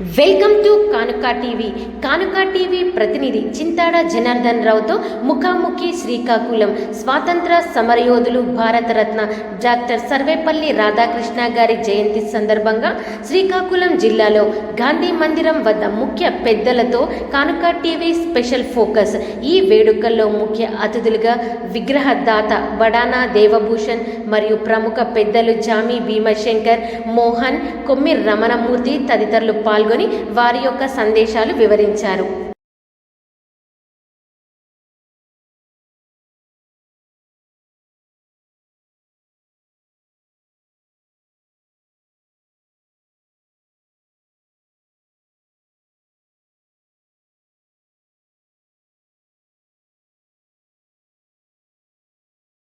Welcome to Kanuka TV. Kanuka TV ప్రతినిధి చింతాడ జనార్దన్ రావుతో ముఖాముఖి శ్రీకాకుళం. స్వాతంత్ర సమరయోధులు భారతరత్న డాక్టర్ సర్వేపల్లి రాధాకృష్ణ గారి జయంతి సందర్భంగా శ్రీకాకుళం జిల్లాలో గాంధీ మందిరం వద్ద ముఖ్య పెద్దలతో కానుక టీవీ స్పెషల్ ఫోకస్. ఈ వేడుకల్లో ముఖ్య అతిథులుగా విగ్రహదాత బడానా దేవభూషణ్ మరియు ప్రముఖ పెద్దలు జామి భీమశంకర్ మోహన్ కొమ్మి రమణమూర్తి తదితరులు పాల్గొని వారి యొక్క సందేశాలు వివరించారు.